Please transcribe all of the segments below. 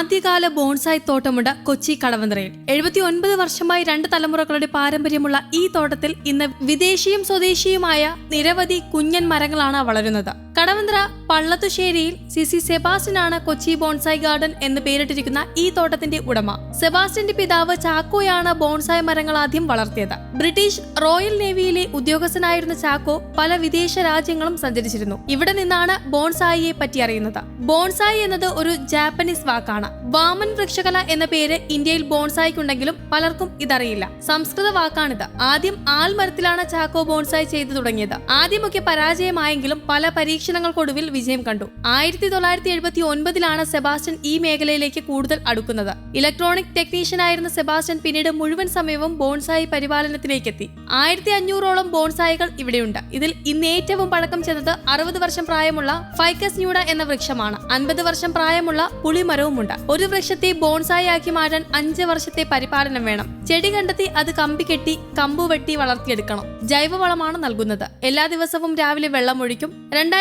ആദ്യകാല ബോൺസായി തോട്ടമുണ്ട് കൊച്ചി കടവന്ത്രയിൽ. എഴുപത്തി ഒൻപത് വർഷമായി രണ്ട് തലമുറകളുടെ പാരമ്പര്യമുള്ള ഈ തോട്ടത്തിൽ ഇന്ന് വിദേശിയും സ്വദേശിയുമായ നിരവധി കുഞ്ഞൻ മരങ്ങളാണ് വളരുന്നത്. കടവന്ത്ര പള്ളത്തുശ്ശേരിയിൽ സി സി സെബാസ്റ്റ്യനാണ് കൊച്ചി ബോൺസായ് ഗാർഡൻ എന്ന് പേരിട്ടിരിക്കുന്ന ഈ തോട്ടത്തിന്റെ ഉടമ. സെബാസ്റ്റ്യന്റെ പിതാവ് ചാക്കോയാണ് ബോൺസായ് മരങ്ങൾ ആദ്യം വളർത്തിയത്. ബ്രിട്ടീഷ് റോയൽ നേവിയിലെ ഉദ്യോഗസ്ഥനായിരുന്ന ചാക്കോ പല വിദേശ രാജ്യങ്ങളും സഞ്ചരിച്ചിരുന്നു. ഇവിടെ നിന്നാണ് ബോൺസായിയെ പറ്റി അറിയുന്നത്. ബോൺസായി എന്നത് ഒരു ജാപ്പനീസ് വാക്കാണ്. വാമൻ വൃക്ഷകല എന്ന പേര് ഇന്ത്യയിൽ ബോൺസായിക്കുണ്ടെങ്കിലും പലർക്കും ഇതറിയില്ല. സംസ്കൃത വാക്കാണിത്. ആദ്യം ആൽമരത്തിലാണ് ചാക്കോ ബോൺസായി ചെയ്തു തുടങ്ങിയത്. ആദ്യമൊക്കെ പരാജയമായെങ്കിലും പല പരീക്ഷണങ്ങൾക്കൊടുവിൽ വിജയം കണ്ടു. ആയിരത്തി തൊള്ളായിരത്തി എഴുപത്തി ഒൻപതിലാണ് സെബാസ്റ്റ്യൻ ഈ മേഖലയിലേക്ക് കൂടുതൽ അടുക്കുന്നത്. ഇലക്ട്രോണിക് ടെക്നീഷ്യനായിരുന്ന സെബാസ്റ്റ്യൻ പിന്നീട് മുഴുവൻ സമയവും ബോൺസായി പരിപാലനത്തിലേക്ക് എത്തി ആയിരത്തി അഞ്ഞൂറോളം ബോൺസായികൾ ഇവിടെയുണ്ട്. ഇതിൽ ഇന്ന് ഏറ്റവും പഴക്കം ചെന്നത് അറുപത് വർഷം പ്രായമുള്ള ഫൈക്കസ് ന്യൂഡ എന്ന വൃക്ഷമാണ്. അൻപത് വർഷം പ്രായമുള്ള പുളിമരവുമുണ്ട്. ഒരു വൃക്ഷത്തെ ബോൺസായി ആക്കി മാറ്റാൻ അഞ്ച് വർഷത്തെ പരിപാലനം വേണം. ചെടി കണ്ടെത്തി അത് കമ്പി കെട്ടി കമ്പു വെട്ടി വളർത്തിയെടുക്കണം. ജൈവവളമാണ് നൽകുന്നത്. എല്ലാ ദിവസവും രാവിലെ വെള്ളമൊഴിക്കും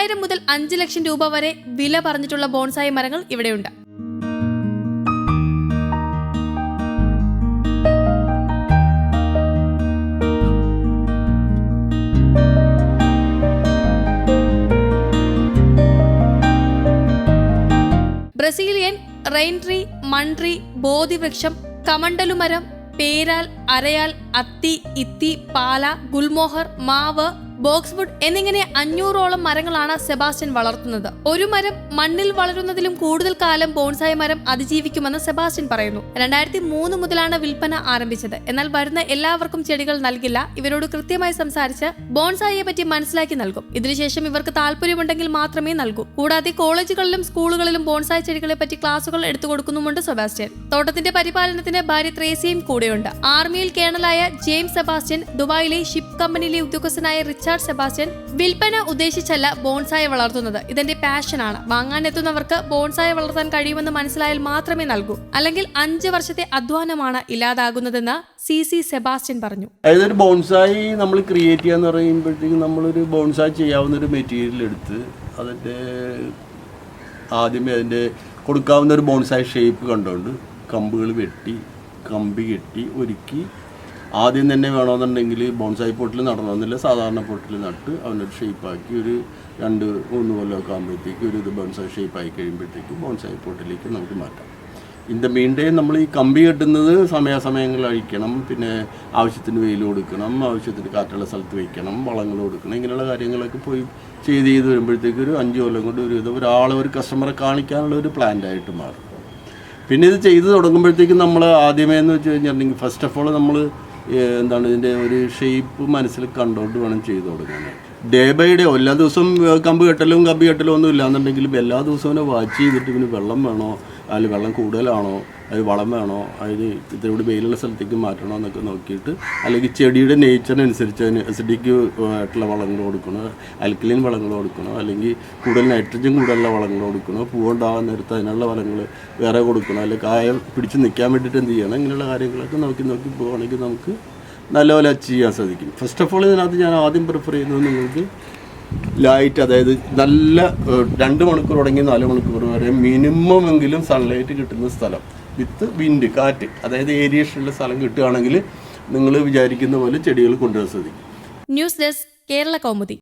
രണ്ടായിരം മുതൽ അഞ്ച് ലക്ഷം രൂപ വരെ വില പറഞ്ഞിട്ടുള്ള ബോൺസായി മരങ്ങൾ ഇവിടെയുണ്ട്. ബ്രസീലിയൻ റെയിൻ ട്രീ മൺട്രീ ബോധിവൃക്ഷം കമണ്ടലുമരം പേരാൽ അരയാൽ അത്തി ഇത്തി പാല ഗുൽമോഹർ മാവ് ബോക്സ്വുഡ് എന്നിങ്ങനെ അഞ്ഞൂറോളം മരങ്ങളാണ് സെബാസ്റ്റ്യൻ വളർത്തുന്നത്. ഒരു മരം മണ്ണിൽ വളരുന്നതിലും കൂടുതൽ കാലം ബോൺസായി മരം അതിജീവിക്കുമെന്ന് സെബാസ്റ്റ്യൻ പറയുന്നു. രണ്ടായിരത്തി മൂന്ന് മുതലാണ് വിൽപ്പന ആരംഭിച്ചത്. എന്നാൽ വരുന്ന എല്ലാവർക്കും ചെടികൾ നൽകില്ല. ഇവരോട് കൃത്യമായി സംസാരിച്ച് ബോൺസായിയെ പറ്റി മനസ്സിലാക്കി നൽകും. ഇതിനുശേഷം ഇവർക്ക് താല്പര്യമുണ്ടെങ്കിൽ മാത്രമേ നൽകൂ. കൂടാതെ കോളേജുകളിലും സ്കൂളുകളിലും ബോൺസായി ചെടികളെ പറ്റി ക്ലാസുകൾ എടുത്തു കൊടുക്കുന്നുമുണ്ട് സെബാസ്റ്റ്യൻ. തോട്ടത്തിന്റെ പരിപാലനത്തിന് ഭാര്യ ത്രേസിയും കൂടെയുണ്ട്. ആർമിയിൽ കേണലായ ജെയിംസ് സെബാസ്റ്റ്യൻ ദുബായിലെ ഷിപ്പ് കമ്പനിയിലെ ഉദ്യോഗസ്ഥനായ റിച്ചാർഡ് സെബാസ്റ്റ്യൻ വിൽപ്പന ഉദ്ദേശിച്ചല്ല ബോൺസായി വളർത്തുന്നത്. ഇതെന്റെ പാഷനാണ്. വാങ്ങാൻ എത്തുന്നവർക്ക് ബോൺസായി വളർത്താൻ കഴിയുമെന്ന് മനസ്സിലായാൽ മാത്രമേ നൽകൂ. അല്ലെങ്കിൽ അഞ്ച് വർഷത്തെ അധ്വാനമാണ് ഇല്ലാതാകുന്നതെന്ന് സി സി സെബാസ്റ്റ്യൻ പറഞ്ഞു. അതായത് ഒരു ബോൺസായി നമ്മൾ ക്രിയേറ്റ് ചെയ്യാന്ന് പറയുമ്പോഴത്തേക്കും നമ്മളൊരു ബോൺസായി ചെയ്യാവുന്ന ഒരു മെറ്റീരിയൽ എടുത്ത് അതിന്റെ ആദ്യമേ അതിന്റെ കൊടുക്കാവുന്ന ഒരു ബോൺസായി ഷേപ്പ് കണ്ടുകൊണ്ട് കമ്പുകൾ വെട്ടി കമ്പി കെട്ടി ഒരുക്കി ആദ്യം തന്നെ വേണമെന്നുണ്ടെങ്കിൽ ബോൺസായി പൊട്ടിൽ നടണമെന്നില്ല സാധാരണ പൊട്ടിൽ നട്ട് അവനൊരു ഷേപ്പാക്കി ഒരു രണ്ട് മൂന്ന് കൊല്ലമൊക്കെ ആകുമ്പോഴത്തേക്ക് ഒരു ഇത് ബോൺസായി ഷേപ്പായി കഴിയുമ്പോഴത്തേക്ക് ബോൺസായി പൊട്ടിലേക്ക് നമുക്ക് മാറ്റാം. ഇൻ ദ നമ്മൾ ഈ കമ്പി കെട്ടുന്നത് സമയാസമയങ്ങളിൽ അഴിക്കണം. പിന്നെ ആവശ്യത്തിന് വെയിൽ കൊടുക്കണം. ആവശ്യത്തിന് കാറ്റുള്ള സ്ഥലത്ത് വയ്ക്കണം വളങ്ങൾ കൊടുക്കണം. ഇങ്ങനെയുള്ള കാര്യങ്ങളൊക്കെ പോയി ചെയ്ത് ചെയ്ത് വരുമ്പോഴത്തേക്ക് ഒരു അഞ്ച് കൊല്ലം കൊണ്ട് ഒരു ഇത് ഒരാളെ ഒരു കസ്റ്റമറെ കാണിക്കാനുള്ള ഒരു പ്ലാന്റ് ആയിട്ട് മാറും. പിന്നെ ഇത് ചെയ്ത് തുടങ്ങുമ്പോഴത്തേക്കും നമ്മൾ ആദ്യമേ എന്ന് വെച്ച് കഴിഞ്ഞിട്ടുണ്ടെങ്കിൽ ഫസ്റ്റ് ഓഫ് ഓൾ നമ്മൾ എന്താണ് ഇതിന്റെ ഒരു ഷേപ്പ് മനസ്സിൽ കണ്ടോണ്ട് വേണം ചെയ്ത് കൊടുക്കാൻ ഡേ ബൈ ഡേ എല്ലാ ദിവസവും കമ്പ് കെട്ടലും കമ്പി കെട്ടലും ഒന്നും ഇല്ലാന്നുണ്ടെങ്കിലും എല്ലാ ദിവസവും വാച്ച് ചെയ്തിട്ട് ഇവന് വെള്ളം വേണോ അതിൽ വെള്ളം കൂടുതലാണോ? അതിൽ വളം വേണോ? അതിൽ ഇത്തിരി വെയിലുള്ള സ്ഥലത്തേക്ക് മാറ്റണോ എന്നൊക്കെ നോക്കിയിട്ട് അല്ലെങ്കിൽ ചെടിയുടെ നേച്ചറിനനുസരിച്ച് അതിന് അസിഡിക്ക് ആയിട്ടുള്ള വളങ്ങൾ കൊടുക്കണോ? അൽക്കലിൻ വളങ്ങൾ കൊടുക്കണോ? അല്ലെങ്കിൽ കൂടുതൽ നൈട്രജൻ കൂടുതലുള്ള വളങ്ങൾ കൊടുക്കണോ? പൂവുണ്ടാകാൻ നേരത്ത് അതിനുള്ള വളങ്ങൾ വേറെ കൊടുക്കണോ? അല്ലെങ്കിൽ കായ പിടിച്ച് നിൽക്കാൻ വേണ്ടിയിട്ട് എന്ത് ചെയ്യണം? ഇങ്ങനെയുള്ള കാര്യങ്ങളൊക്കെ നോക്കി നോക്കി പോവുകയാണെങ്കിൽ നമുക്ക് നല്ലപോലെ അച്ചീവ് ചെയ്യാൻ സാധിക്കും. ഫസ്റ്റ് ഓഫ് ഓൾ ഇതിനകത്ത് ഞാൻ ആദ്യം പ്രിഫർ ചെയ്യുന്നത് നിങ്ങൾക്ക് ലൈറ്റ് അതായത് നല്ല രണ്ട് മണിക്കൂർ തുടങ്ങി നാല് മണിക്കൂർ വരെ മിനിമം എങ്കിലും സൺലൈറ്റ് കിട്ടുന്ന സ്ഥലം. വിത്ത് വിൻഡ് കാറ്റ് അതായത് ഏരിയേഷനുള്ള സ്ഥലം കിട്ടുകയാണെങ്കിൽ നിങ്ങൾ വിചാരിക്കുന്ന പോലെ ചെടികൾ കൊണ്ടുവരാൻ സാധിക്കും ന്യൂസ് ഡെസ്ക് കേരള കൗമുദി.